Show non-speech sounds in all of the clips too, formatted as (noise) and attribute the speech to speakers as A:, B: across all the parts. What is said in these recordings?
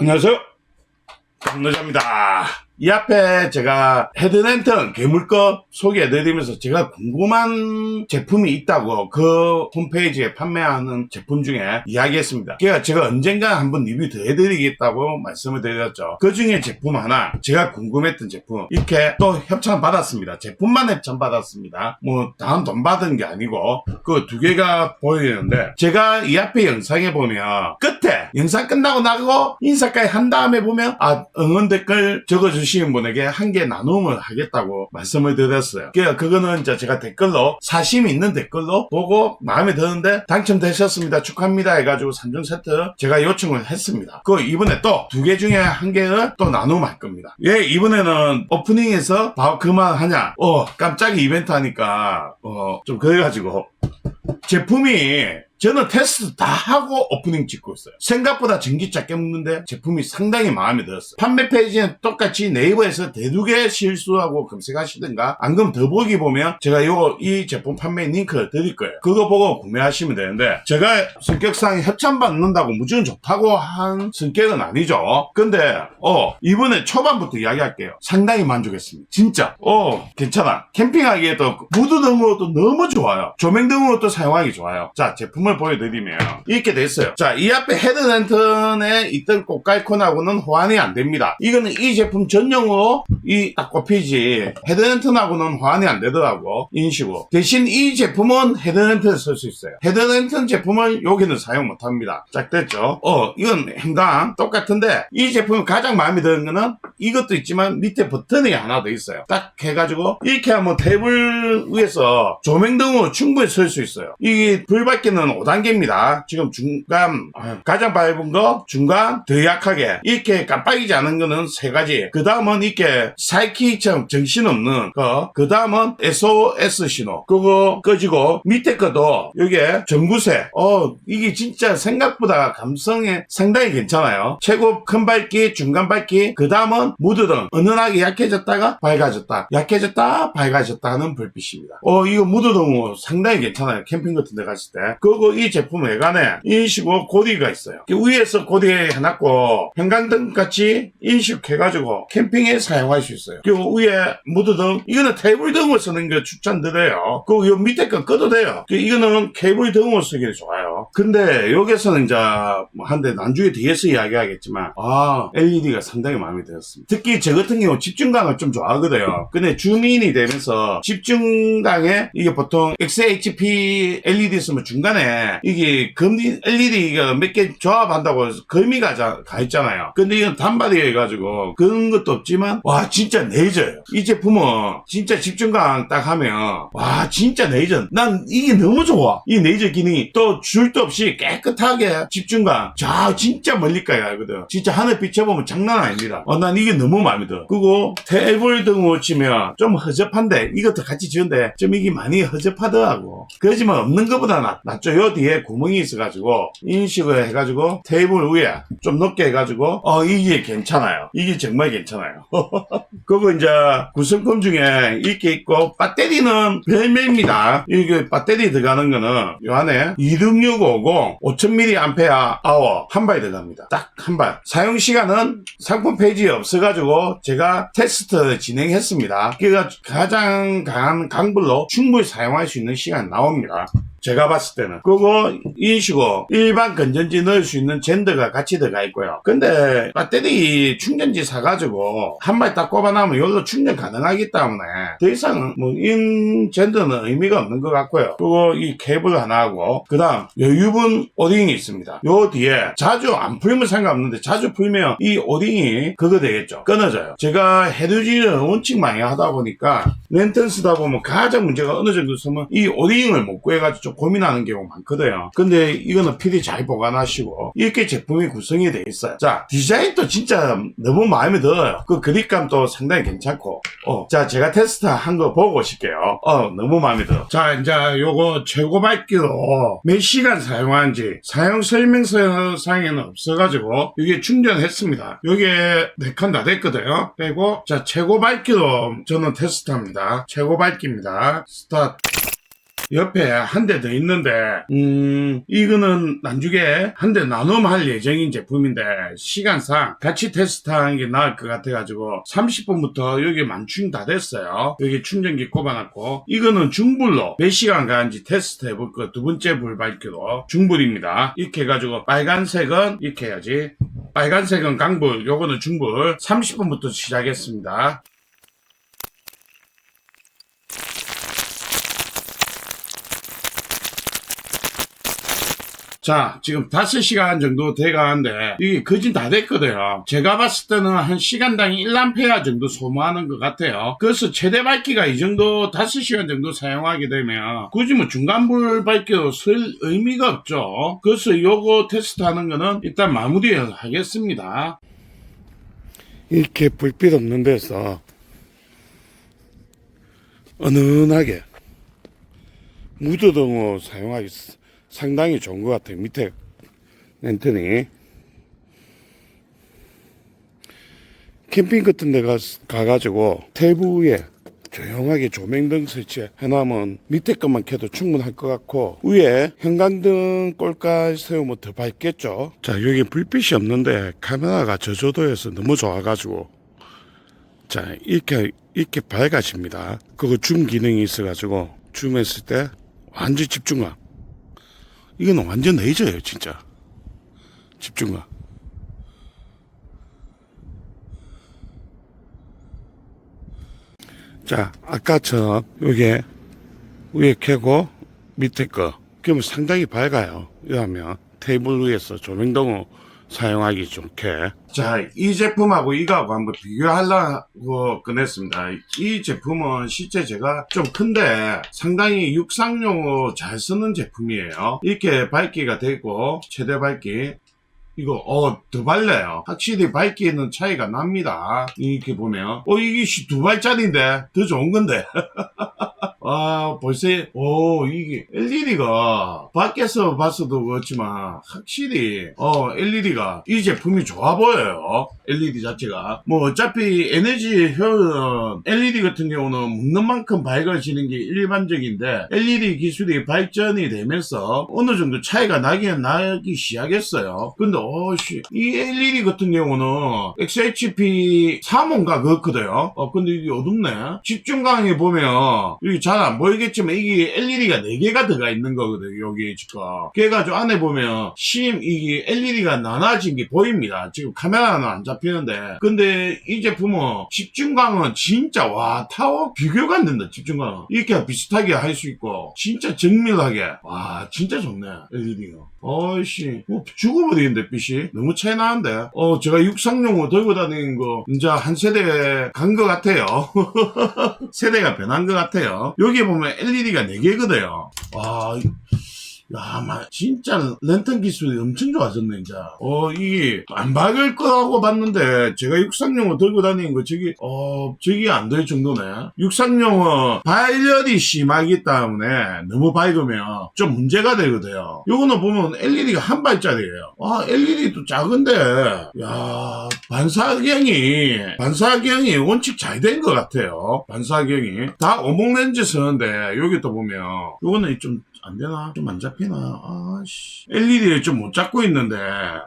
A: 안녕하세요. 강노자입니다. 이 앞에 제가 헤드랜턴 괴물컵 소개해드리면서 제가 궁금한 제품이 있다고 그 홈페이지에 판매하는 제품 중에 이야기했습니다. 그러니까 제가 언젠가 한번 리뷰 더 해드리겠다고 말씀을 드렸죠. 그 중에 제품 하나 제가 궁금했던 제품 이렇게 또 협찬 받았습니다. 제품만 협찬 받았습니다. 뭐 다음 돈 받은 게 아니고 그 두 개가 보이는데 제가 이 앞에 영상에 보면 끝에 영상 끝나고 나고 인사까지 한 다음에 보면 아 응원 댓글 적어주시 는 분에게 한 개 나눔을 하겠다고 말씀을 드렸어요. 그러니까 그거는 이제 제가 댓글로 사심 있는 댓글로 보고 마음에 드는데 당첨되셨습니다. 축하합니다 해가지고 3종 세트 제가 요청을 했습니다. 그 이번에 또 두 개 중에 한 개를 또 나눔할 겁니다. 예 이번에는 오프닝에서 바로 그만하냐 어 깜짝이 이벤트 하니까 어 좀 그래가지고 제품이 저는 테스트 다 하고 오프닝 찍고 있어요. 생각보다 전기 작게 먹는데 제품이 상당히 마음에 들었어요. 판매 페이지는 똑같이 네이버에서 대두개 실수하고 검색하시든가 안 그러면 더보기 보면 제가 요거 이 제품 판매 링크를 드릴 거예요. 그거 보고 구매하시면 되는데 제가 성격상 협찬 받는다고 무조건 좋다고 한 성격은 아니죠. 근데 어 이번에 초반부터 이야기할게요. 상당히 만족했습니다. 진짜 어 괜찮아. 캠핑하기에도 무드 등으로도 너무 좋아요. 조명 등으로도 사용하기 좋아요. 자 제품을 보여드리면 이렇게 됐어요. 자 이 앞에 헤드랜턴에 있던 꽃갈콘하고는 호환이 안 됩니다. 이거는 이 제품 전용으로 이 딱 꼽히지 헤드랜턴하고는 호환이 안 되더라고 인식으로 대신 이 제품은 헤드랜턴에 쓸수 있어요. 헤드랜턴 제품을 여기는 사용 못합니다. 짝 됐죠? 어 이건 행강 똑같은데 이 제품이 가장 마음에 드는 거는 이것도 있지만 밑에 버튼이 하나 더 있어요. 딱 해가지고 이렇게 하면 테이블 위에서 조명 등으로 충분히 쓸 수 있어요. 이 불밝기는 5단계입니다. 지금 중간 가장 밝은 거 중간 더 약하게 이렇게 깜빡이지 않은 거는 세 가지. 그 다음은 이렇게 사이키처럼 정신없는 거. 그 다음은 SOS 신호. 그거 꺼지고 밑에 거도 이게 전구세. 어 이게 진짜 생각보다 감성에 상당히 괜찮아요. 최고 큰 밝기, 중간 밝기. 그 다음은 무드등 은은하게 약해졌다가 밝아졌다. 약해졌다 밝아졌다 하는 불빛입니다. 어 이거 무드등은 상당히 괜찮아요. 캠핑 같은 데 갔을 때. 그리 고이 제품 외관에 인식으로 고디가 있어요. 그 위에서 고디 해놨고 형광등 같이 인식해가지고 캠핑에 사용할 수 있어요. 그리고 위에 무드등 이거는 테이블 등을 쓰는 게 추천드려요. 그리고 요 밑에 거 꺼도 돼요. 그 이거는 케이블 등을 쓰기 좋아요. 근데 여기서는 이제 뭐 한데 나중에 뒤에서 이야기하겠지만 아 LED가 상당히 마음에 들었습니다. 특히 저 같은 경우 집중감을 좀 좋아하거든요. 근데 주민이 되면서 집중강에 이게 보통 XHP LED 쓰면 중간에 이게 금리 LED가 몇 개 조합한다고 해서 금이 가 자- 가 있잖아요. 근데 이건 단발이 해가지고 그런 것도 없지만 와 진짜 레이저예요. 이 제품은 진짜 집중강 딱 하면 와 진짜 레이저. 난 이게 너무 좋아. 이 레이저 기능이 또 줄도 없이 깨끗하게 집중감. 자 진짜 멀리까지 가거든. 진짜 하늘 비춰보면 장난 아닙니다. 어, 난 이게 너무 마음에 들어. 그리고 테이블 등으로 치면 좀 허접한데 이것도 같이 지은데 좀 이게 많이 허접하더라고. 그렇지만 없는 것보다 낫, 낫죠. 요 뒤에 구멍이 있어가지고 인식을 해가지고 테이블 위에 좀 높게 해가지고 어 이게 괜찮아요. 이게 정말 괜찮아요. (laughs) 그거 이제 구성품 중에 이렇게 있고 배터리는 별매입니다. 이게 배터리 들어가는 거는 요 안에 26650 5000mAh 한 발 들어갑니다. 딱 한 발. 사용 시간은 상품 페이지에 없어가지고 제가 테스트 진행했습니다. 그래서 가장 강한 강불로 충분히 사용할 수 있는 시간 나옵니다. 제가 봤을 때는. 그거 인식고 일반 건전지 넣을 수 있는 젠더가 같이 들어가 있고요. 근데 배터리 충전지 사가지고 한발딱 꼽아놓으면 이걸로 충전 가능하기 때문에 더 이상 뭐인 젠더는 의미가 없는 것 같고요. 그리고 이 케이블 하나 하고 그 다음 여유분 오링이 있습니다. 요 뒤에 자주 안 풀면 상관없는데 자주 풀면 이 오링이 그거 되겠죠. 끊어져요. 제가 헤드지를 원칙 많이 하다 보니까 랜턴 쓰다 보면 가장 문제가 어느 정도 쓰면 이 오링을 못 구해가지고 좀 고민하는 경우가 많거든요. 근데 이거는 필히 잘 보관하시고 이렇게 제품이 구성이 돼 있어요. 자 디자인도 진짜 너무 마음에 들어요. 그 그립감도 상당히 괜찮고 어, 자 제가 테스트 한 거 보고 오실게요. 어 너무 마음에 들어. 자 이제 요거 최고 밝기로 몇 시간 사용하는지 사용 설명서 상에는 없어가지고 이게 충전했습니다. 요게 네 칸 다 됐거든요. 그리고 자 최고 밝기로 저는 테스트합니다. 최고 밝기입니다. 스타트. 옆에 한 대 더 있는데 음. 이거는 나중에 한 대 나눔할 예정인 제품인데 시간상 같이 테스트하는 게 나을 것 같아가지고 30분부터 여기 만충 다 됐어요. 여기 충전기 꼽아놨고 이거는 중불로 몇 시간 가는지 테스트 해볼 거 두 번째 불 밝기로 중불입니다. 이렇게 해가지고 빨간색은 이렇게 해야지. 빨간색은 강불 요거는 중불. 30분부터 시작했습니다 자, 지금 5시간 정도 돼가는데, 이게 거진 다 됐거든요. 제가 봤을 때는 한 시간당 1람페어 정도 소모하는 것 같아요. 그래서 최대 밝기가 이 정도 5시간 정도 사용하게 되면, 굳이 뭐 중간불 밝기로 쓸 의미가 없죠. 그래서 요거 테스트 하는 거는 일단 마무리 하겠습니다. 이렇게 불빛 없는 데서, 은은하게, 무드등으로 사용하기 상당히 좋은 것 같아요. 밑에 랜턴이. 캠핑 같은 데 가, 가가지고 위에 조용하게 조명등 설치해 놓으면 밑에 것만 켜도 충분할 것 같고 위에 형광등 꼴까지 세우면 더 밝겠죠. 자 여기 불빛이 없는데 카메라가 저조도에서 너무 좋아가지고 자 이렇게 이렇게 밝아집니다. 그거 줌 기능이 있어가지고 줌했을 때 완전 집중감. 이거는 완전 레이저예요, 진짜. 집중감. 자, 아까처럼 요게 위에 켜고 밑에 거. 그러면 상당히 밝아요. 이러면 테이블 위에서 조명등을 사용하기 좋게. 자, 이 제품하고 이거하고 한번 비교하려고 꺼냈습니다. 이 제품은 실제 제가 좀 큰데 상당히 육상용으로 잘 쓰는 제품이에요. 이렇게 밝기가 되고 최대 밝기 이거 어더 밝네요. 확실히 밝기는 차이가 납니다. 이렇게 보면 어 이게 씨, 두 발짜리인데 더 좋은 건데. (laughs) 아 벌써 오 이게 LED가 밖에서 봤어도 그렇지만 확실히 어 LED가 이 제품이 좋아 보여요. LED 자체가 뭐 어차피 에너지 효율은 LED 같은 경우는 묻는 만큼 밝아지는 게 일반적인데 LED 기술이 발전이 되면서 어느 정도 차이가 나긴 나기 시작했어요. 근데 어씨 이 LED 같은 경우는 XHP 3호인가 그렇거든요. 어 근데 이게 어둡네. 집중강에 보면 여기 잘안 보이겠지만 이게 LED가 4개가 들어가 있는 거거든요. 여기 지금. 그래가지고 안에 보면 심 이게 LED가 나눠진 게 보입니다. 지금 카메라는 안 잡히는데. 근데 이 제품은 집중강은 진짜 와 타워 비교가 안 된다. 집중강은. 이렇게 비슷하게 할 수 있고 진짜 정밀하게 와 진짜 좋네 LED가. 어이씨 뭐 죽어버리겠는데 빛이 너무 차이 나는데. 어 제가 육상용으로 들고 다니는 거 이제 한 세대 간 것 같아요. (laughs) 세대가 변한 것 같아요. 여기 보면 LED가 4개거든요. 와 야, 마, 진짜 랜턴 기술이 엄청 좋아졌네, 이제. 어, 이게 안 박을 거라고 봤는데 제가 육상용을 들고 다니는 거 저기 어, 저기 안 될 정도네. 육상용은 발열이 심하기 때문에 너무 밝으면 좀 문제가 되거든요. 요거는 보면 LED가 한 발짜리예요. 아, LED도 작은데 야, 반사경이 반사경이 원칙 잘 된 것 같아요. 반사경이 다 오목 렌즈 쓰는데 여기 또 보면 요거는 좀 안 되나? 좀 안 잡히나? 아씨. LED를 좀 못 잡고 있는데,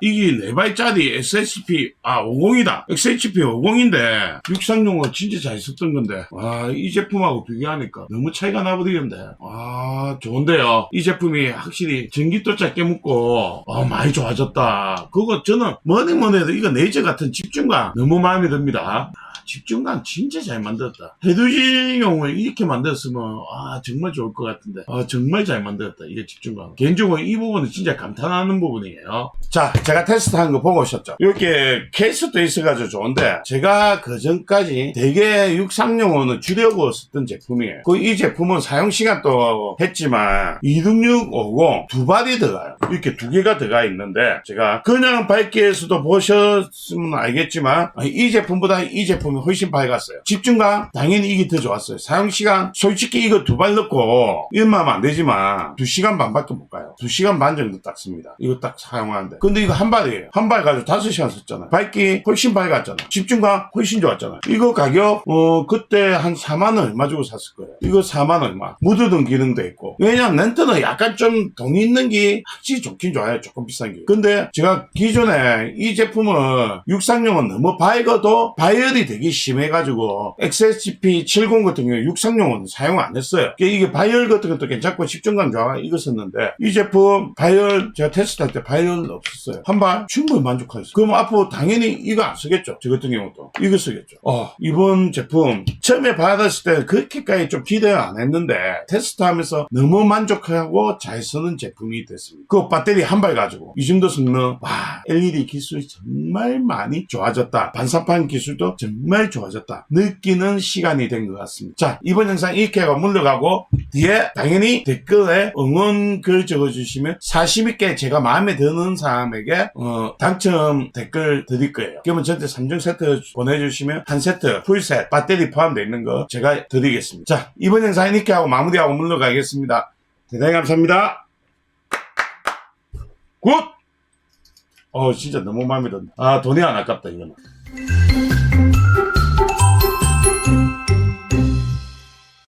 A: 이게 4발짜리 SHP, 아, 50이다. XHP 50인데, 육상용으로 진짜 잘 썼던 건데, 와, 이 제품하고 비교하니까 너무 차이가 나버리겠는데, 아, 좋은데요. 이 제품이 확실히 전기도 짧게 묶고, 어, 많이 좋아졌다. 그거 저는 뭐니 뭐니 해도 이거 네이저 같은 집중감 너무 마음에 듭니다. 집중감 진짜 잘 만들었다. 헤드지용을 이렇게 만들었으면 아 정말 좋을 것 같은데 아 정말 잘 만들었다. 이게 집중감. 개인적으로 이 부분은 진짜 감탄하는 부분이에요. 자 제가 테스트한 거 보고 오셨죠? 이렇게 케이스도 있어가지고 좋은데 제가 그 전까지 되게 육상용어는 주려고 썼던 제품이에요. 그 이 제품은 사용 시간도 했지만 26650 두 발이 들어가요. 이렇게 두 개가 들어가 있는데 제가 그냥 밝기에서도 보셨으면 알겠지만 아, 이 제품보다 이 제품 이 제품이 훨씬 밝았어요. 집중감 당연히 이게 더 좋았어요. 사용 시간 솔직히 이거 두 발 넣고 하면 안 되지만 두 시간 반밖에 못 가요. 두 시간 반 정도 딱 씁니다. 이거 딱 사용하는데. 근데 이거 한 발이에요. 한 발 가지고 다섯 시간 썼잖아요. 밝기 훨씬 밝았잖아. 집중감 훨씬 좋았잖아. 이거 가격 어 그때 한 4만 원 얼마 주고 샀을 거예요. 이거 4만 얼마. 묻어둔 기능도 있고. 왜냐면 렌트는 약간 좀 돈 있는 게 확실히 좋긴 좋아요. 조금 비싼 게. 근데 제가 기존에 이 제품은 육상용은 너무 밝아도 바이얼이 되게 심해가지고 XSP70 같은 경우에 육상용은 사용 안 했어요. 이게 바이얼 같은 것도 괜찮고 집중감 좋아 이거 썼는데 이 제품 바이얼 제가 테스트할 때 바이얼 없었어요. 한 발 충분히 만족하였어요. 그럼 앞으로 당연히 이거 안 쓰겠죠. 저 같은 경우도 이거 쓰겠죠. 어, 이번 제품 처음에 받았을 때 그렇게까지 좀 기대 안 했는데 테스트하면서 너무 만족하고 잘 쓰는 제품이 됐습니다. 그 배터리 한 발 가지고 이 정도 성능 와 LED 기술이 정말 많이 좋아졌다. 반사판 기술도 정말 좋아졌다. 느끼는 시간이 된 것 같습니다. 자 이번 영상 이렇게 하고 물러가고 뒤에 당연히 댓글에 응원 글 적어주시면 40개 제가 마음에 드는 사람에게 어, 당첨 댓글 드릴 거예요. 그러면 저한테 3종 세트 보내주시면 한 세트 풀셋 배터리 포함되어 있는 거 제가 드리겠습니다. 자 이번 영상 이렇게 하고 마무리하고 물러가겠습니다. 대단히 감사합니다. 굿! 어 진짜 너무 마음에 든다. 아 돈이 안 아깝다 이거는.